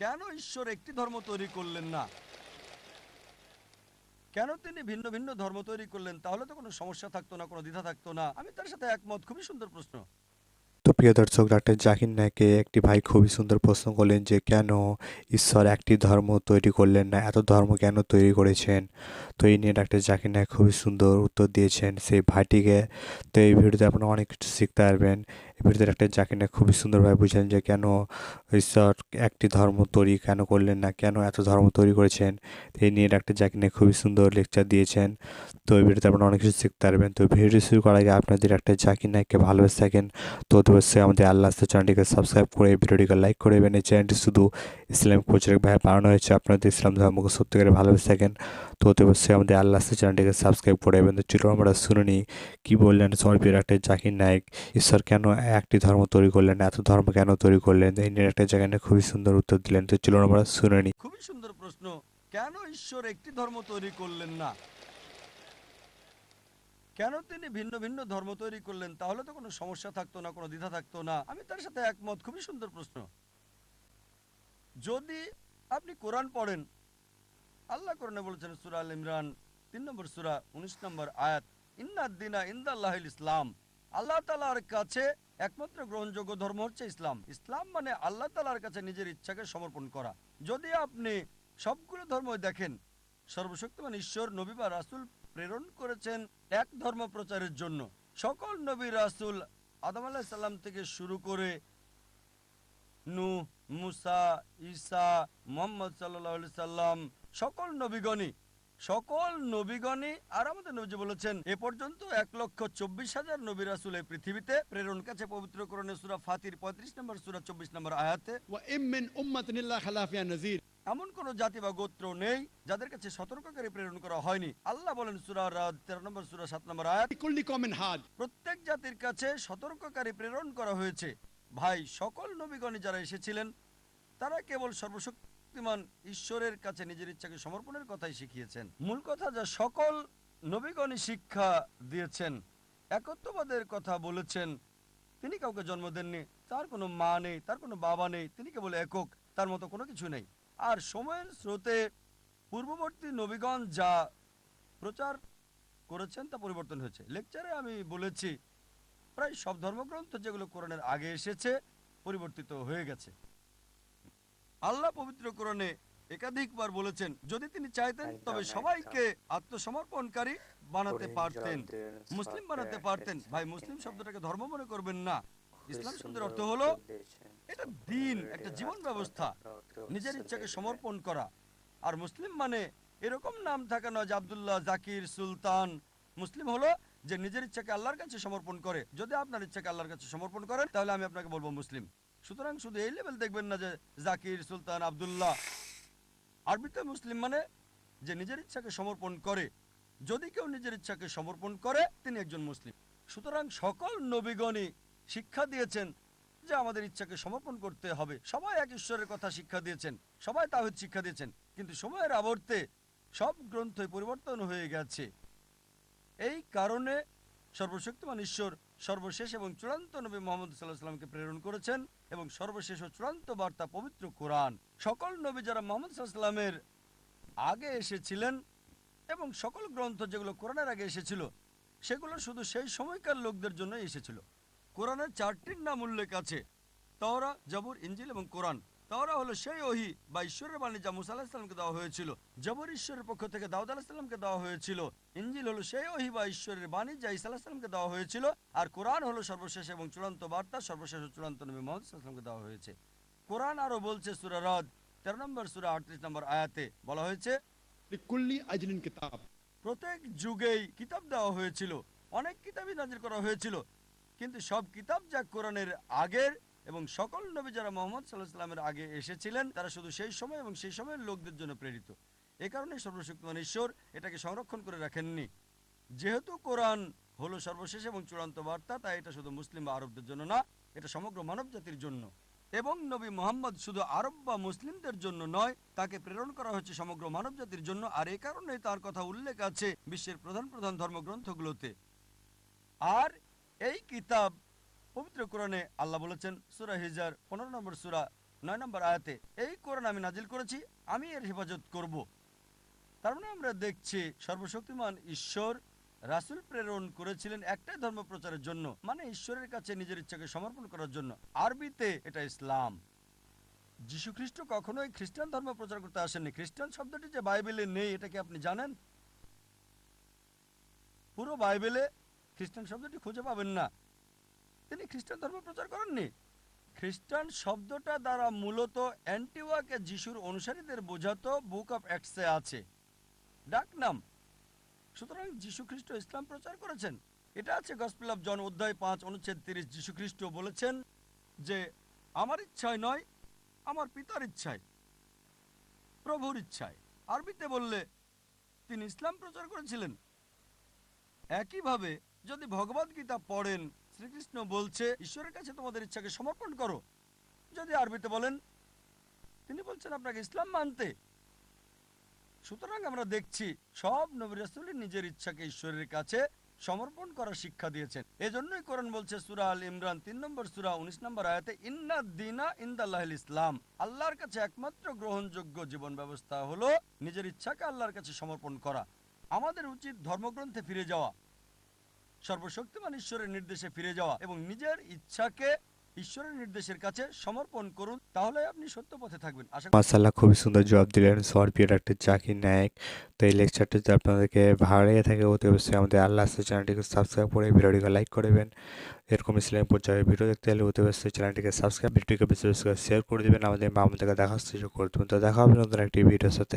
কেন ঈশ্বর একটি ধর্ম তৈরি করলেন না? কেন তিনি ভিন্ন ভিন্ন ধর্ম তৈরি করলেন? তাহলে তো কোনো সমস্যা থাকতো না, কোনো দ্বিধা থাকতো না। আমি তার সাথে একমত, খুবই সুন্দর প্রশ্ন। তো প্রিয় দর্শক, ডাক্তার জাকির নায়কে একটি ভাই খুবই সুন্দর প্রশ্ন করলেন যে, কেন ঈশ্বর একটি ধর্ম তৈরি করলেন না? এত ধর্ম কেন তৈরি করেছেন? তো এই নিয়ে ডাক্তার জাকির নায়ক খুবই সুন্দর উত্তর দিয়েছেন। সেই ভাইটিকে তো এই ভিডিওতে আপনারা অনেক কিছু শিখতে পারবেন। ভিডিওতে একটা জাকির নায়ক খুবই সুন্দরভাবে বুঝলেন যে কেন ঈশ্বর একটি ধর্ম তৈরি কেন করলেন না? কেন এত ধর্ম তৈরি করেছেন? এই নিয়ে ডাক্তার জাকির নায়ক খুবই সুন্দর লেকচার দিয়েছেন। তো এই ভিডিওতে আপনারা অনেক কিছু শিখতে পারবেন। তো ভিডিও শুরু করার আগে আপনাদের ডাক্তার জাকির নায়ককে ভালোবেসে থাকেন। তো অবশ্যই আমাদের আল্লাহ চ্যানেলটিকে সাবস্ক্রাইব করে এই ভিডিওটিকে লাইক করে দেবেন। এই চ্যানেলটি শুধু ইসলামিক প্রচারক ভাবে বানানো হয়েছে। আপনাদের ইসলাম ধর্মকে সত্যিকারে ভালোবেসে থাকেন। তো অবশ্যই আমাদের আল্লাহ চ্যানেলটিকে সাবস্ক্রাইব করে দেবেন। তো চলো আমরা শুনে কী বললেন সমর্পিত একটা জাকির নায়ক ঈশ্বর কেন একটি ধর্ম তৈরি করলেন এত ধর্ম কেন তৈরি করলেন? এই একটা জায়গায় খুবই সুন্দর উত্তর দিলেন। তো চলুন আমরা শুনে নিই খুবই সুন্দর প্রশ্ন, কেন ঈশ্বর একটি ধর্ম তৈরি করলেন না? কেন তিনি ভিন্ন ভিন্ন ধর্ম তৈরি করলেন? তাহলে তো কোনো সমস্যা থাকতো না, কোনো দ্বিধা থাকতো না। আমি তার সাথে একমত, খুবই সুন্দর প্রশ্ন। যদি আপনি কোরআন পড়েন, আল্লাহ কোরআনে বলেছেন সুরা আল ইমরান, তিন নম্বর সুরা, উনিশ নম্বর আয়াত ইন্নাদ্দিনা ইন্দাল্লাহ ইসলাম। আল্লাহ তালার কাছে একমাত্র গ্রহণযোগ্য ধর্ম হচ্ছে ইসলাম। ইসলাম মানে আল্লাহ তালার কাছে নিজের ইচ্ছাকে সমর্পণ করা। যদি আপনি সবগুলো ধর্ম দেখেন, সর্বশক্তিমান ঈশ্বর, নবী বা রাসুল প্রেরণ করেছেন এক ধর্ম প্রচারের জন্য। সকল নবী, রাসুল আদম আলাহ সাল্লাম থেকে শুরু করে নু মুসা, ঈসা, মোহাম্মদ সাল্লাহ সাল্লাম, সকল নবীগণই সকল নবীগণই আর আমাদের নবী বলেছেন এ পর্যন্ত এক লক্ষ চব্বিশ হাজার নবী রাসুল এই পৃথিবীতে প্রেরণ কাছে পবিত্র করণে সুরা ফাতির পঁয়ত্রিশ নম্বর সুরা চব্বিশ নম্বর আয়াতে এমন কোন জাতি বা গোত্র নেই যাদের কাছে সতর্ককারী প্রেরণ করা হয়নি। আল্লাহ বলেন সুরা তেরো নম্বর সুরা সাত নম্বর প্রত্যেক জাতির কাছে সতর্ককারী প্রেরণ করা হয়েছে। ভাই সকল নবীগণে যারা এসেছিলেন তারা কেবল সর্বশক্তি সর্বশক্তিমান ঈশ্বরের কাছে নিজের ইচ্ছাকে সমর্পণের কথাই শিখিয়েছেন। মূল কথা যা সকল নবীগণই শিক্ষা দিয়েছেন, একত্ববাদের কথা বলেছেন, তিনি কাউকে জন্ম দেননি, তার কোনো মা নেই, তার কোনো বাবা নেই, তিনি কেবল একক, তার মতো কোনো কিছু নেই। আর সময়ের স্রোতে পূর্ববর্তী নবীগণ যা প্রচার করেছেন তা পরিবর্তন হয়েছে। লেকচারে আমি বলেছি, প্রায় সব ধর্মগ্রন্থ যেগুলো কোরআনের আগে এসেছে, পরিবর্তিত হয়ে গেছে। আল্লাহ পবিত্র কোরআনে একাধিকবার বলেছেন যদি তিনি চাইতেন তবে সবাইকে আত্মসমর্পণকারী বানাতে পারতেন। মুসলিম বানাতে পারতেন। ভাই মুসলিম শব্দটাকে ধর্ম মনে করবেন না। ইসলাম শব্দের অর্থ হলো এটা দিন একটা জীবন ব্যবস্থা। নিজের ইচ্ছাকে সমর্পণ করা। আর মুসলিম মানে এরকম নাম থাকা নয় যে আবদুল্লাহ জাকির সুলতান। মুসলিম হলো যে নিজের ইচ্ছাকে আল্লাহর কাছে সমর্পণ করে। যদি আপনার ইচ্ছাকে আল্লাহর কাছে সমর্পণ করেন তাহলে আমি আপনাকে বলব মুসলিম। সুতরাং শুধু এই লেভেল দেখবেন না যে জাকির, সুলতান, আবদুল্লাহ। আরবিতে মুসলিম মানে যে নিজের ইচ্ছাকে সমর্পণ করে। যদি কেউ নিজের ইচ্ছাকে সমর্পণ করে, তিনি একজন মুসলিম। সুতরাং সকল নবীগণই শিক্ষা দিয়েছেন যে আমাদের ইচ্ছাকে সমর্পণ করতে হবে। সবাই এক ঈশ্বরের কথা শিক্ষা দিয়েছেন। সবাই তাহিদ শিক্ষা দিয়েছেন। কিন্তু সময়ের আবর্তে সব গ্রন্থই পরিবর্তন হয়ে গেছে। এই কারণে সর্বশক্তিমান ঈশ্বর সর্বশেষ এবং চূড়ান্ত নবী মোহাম্মদ সাল্লাহ সাল্লামকে প্রেরণ করেছেন এবং সর্বশেষ ও চূড়ান্ত বার্তা পবিত্র কোরআন। সকল নবী যারা মোহাম্মদ সাল্লামের আগে এসেছিলেন এবং সকল গ্রন্থ যেগুলো কোরআনের আগে এসেছিল, সেগুলো শুধু সেই সময়কার লোকদের জন্য এসেছিল। কোরআনের চারটির নাম উল্লেখ আছে, তওরা, জবুর ইঞ্জিল এবং কোরআন। তাওরা হলো সেই ওহি বা ঈশ্বরের বাণী যা মুসা আলাহিসামকে দেওয়া হয়েছিল। জবর ঈশ্বরের পক্ষ থেকে দাউদ আলাহিসামকে দেওয়া হয়েছিল। ইঞ্জিল হলো সেই ওহি বা ঈশ্বরের বাণী যা ইসা আলাহিসামকে দেওয়া হয়েছিল। আর কোরআন হলো সর্বশেষ এবং চূড়ান্ত বার্তা সর্বশেষ ও চূড়ান্ত নবী মোহাম্মদ দেওয়া হয়েছে। কোরআন আরও বলছে সুরা রদ তেরো নম্বর সুরা আটত্রিশ নম্বর আয়াতে বলা হয়েছে প্রত্যেক যুগেই কিতাব দেওয়া হয়েছিল। অনেক কিতাবই নাজির করা হয়েছিল। কিন্তু সব কিতাব যা কোরআনের আগের এবং সকল নবী যারা মোহাম্মদ সাল্লাহ সাল্লামের আগে এসেছিলেন, তারা শুধু সেই সময় এবং সেই সময়ের লোকদের জন্য প্রেরিত। এ কারণে সর্বশক্তিমান ঈশ্বর এটাকে সংরক্ষণ করে রাখেননি। যেহেতু কোরআন হলো সর্বশেষ এবং চূড়ান্ত বার্তা, তাই এটা শুধু মুসলিম বা আরবদের জন্য না, এটা সমগ্র মানব জাতির জন্য। এবং নবী মোহাম্মদ শুধু আরব বা মুসলিমদের জন্য নয়, তাকে প্রেরণ করা হচ্ছে সমগ্র মানব জাতির জন্য, আর এ কারণে তার কথা উল্লেখ আছে বিশ্বের প্রধান প্রধান ধর্মগ্রন্থগুলোতে। আর এই কিতাব পবিত্র কোরআনে আল্লাহ বলেছেন, সুরা হিজার পনেরো নম্বর সুরা, নয় নম্বর আয়াতে, এই কোরআন আমি নাজিল করেছি, আমি এর হেফাজত করব। তার মানে আমরা দেখছি সর্বশক্তিমান ঈশ্বর রাসূল প্রেরণ করেছিলেন একটাই ধর্ম প্রচারের জন্য মানে ঈশ্বরের কাছে নিজের ইচ্ছাকে সমর্পণ করার জন্য। আরবিতে এটা ইসলাম। যীশু খ্রিস্ট কখনোই খ্রিস্টান ধর্ম প্রচার করতে আসেননি। খ্রিস্টান শব্দটি যে বাইবেলে নেই, এটা কি আপনি জানেন? পুরো বাইবেলে খ্রিস্টান শব্দটি খুঁজে পাবেন না। তিনি খ্রিস্টান ধর্ম প্রচার করেননি। খ্রিস্টান শব্দটা দ্বারা মূলত অ্যান্টিওয়াকে যিশুর অনুসারীদের বোঝাতো বুক অফ অ্যাক্টসে আছে। ডাক নাম। সুতরাং যীশু খ্রিস্ট ইসলাম প্রচার করেছেন। এটা আছে গসপেল অফ জন অধ্যায় পাঁচ, অনুচ্ছেদ তিরিশ। যীশু খ্রিস্ট বলেছেন যে, আমার ইচ্ছায় নয়, আমার পিতার ইচ্ছায়, প্রভুর ইচ্ছায়। আরবিতে বললে, তিনি ইসলাম প্রচার করেছিলেন। একইভাবে যদি ভগবদ্গীতা পড়েন শ্রীকৃষ্ণ বলছে, ঈশ্বরের কাছে তোমাদের ইচ্ছাকে সমর্পণ করো। যদি আরবিতে বলেন, তিনি বলছেন আপনাকে ইসলাম মানতে। সুতরাং আমরা দেখছি সব নবী রাসূলই নিজের ইচ্ছাকে ঈশ্বরের কাছে সমর্পণ করার শিক্ষা দিয়েছেন। এজন্যই কোরআন বলছে, সূরা আল ইমরান, তিন নম্বর সূরা, উনিশ নম্বর আয়াতে, ইন্না দিনা ইন্দাল্লাহিল ইসলাম। আল্লাহর কাছে একমাত্র গ্রহণযোগ্য জীবন ব্যবস্থা হলো নিজের ইচ্ছাকে আল্লাহর কাছে সমর্পণ করা। আমাদের উচিত ধর্মগ্রন্থে ফিরে যাওয়া। সর্বশক্তিমান ঈশ্বরের নির্দেশে ফিরে যাওয়া এবং নিজের ইচ্ছাকে ঈশ্বরের নির্দেশের কাছে সমর্পণ করুন, তাহলে আপনি সত্য পথে থাকবেন। মাসাল্লাহ খুবই সুন্দর জবাব দিলেন সর প্রিয় ডাক্তার জাকির নায়ক। তো এই লেকচারটা যদি আপনাদেরকে ভালো লেগে থাকে, অতি অবশ্যই আমাদের আল্লাহ চ্যানেলটিকে সাবস্ক্রাইব করে ভিডিওটিকে লাইক করবেন। এরকম ইসলামী পর্যায়ে ভিডিও দেখতে হলে অতি অবশ্যই চ্যানেলটিকে সাবস্ক্রাইব ভিডিওটিকে বেশি বেশি শেয়ার করে দেবেন। আমাদের মা আমাদেরকে দেখার সুযোগ করে দেবেন। তো দেখা হবে নতুন একটি ভিডিওর সাথে।